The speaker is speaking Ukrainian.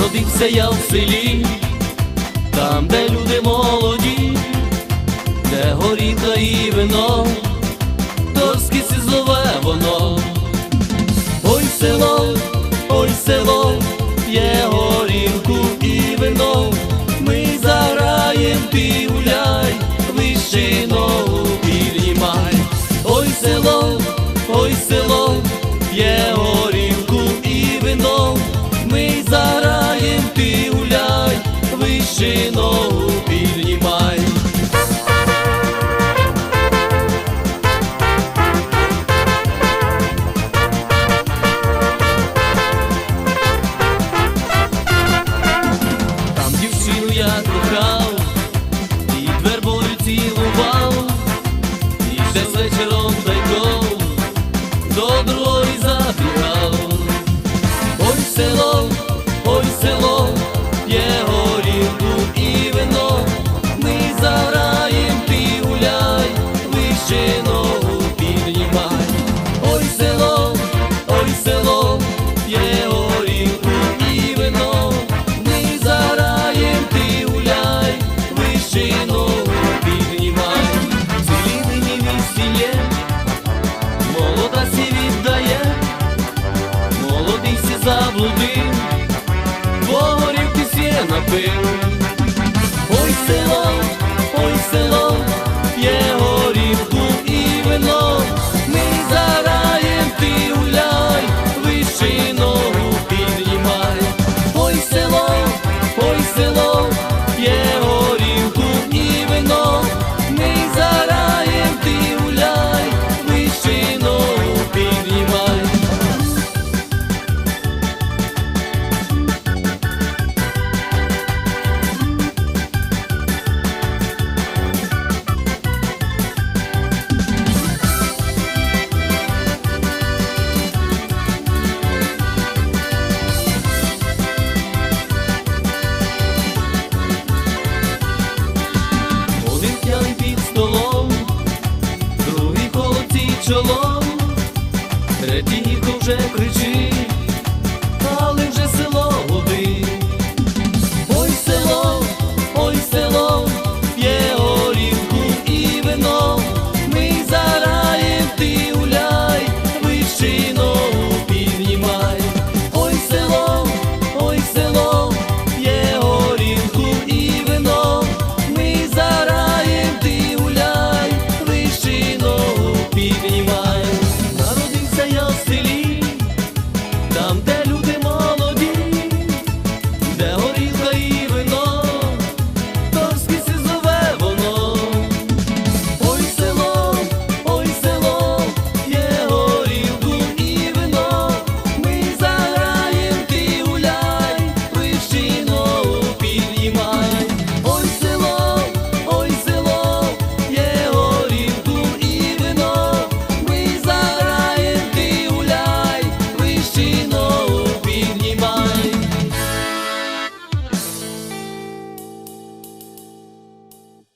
Народився я в селі, там, де люди молоді, де горіха і вино, торське сізове воно. Ой село, ой село, є горілку і вино, ми заграєм, ти гуляй, вищину піднімай. Ой село, ой село, є горілку і вино, ми гуляй, вищину піднімай. Там дівчину я кохав, і вербою цілував, і десь вечором тайком до другої забігав. Ой село, Ой чолом, третій вже кричить,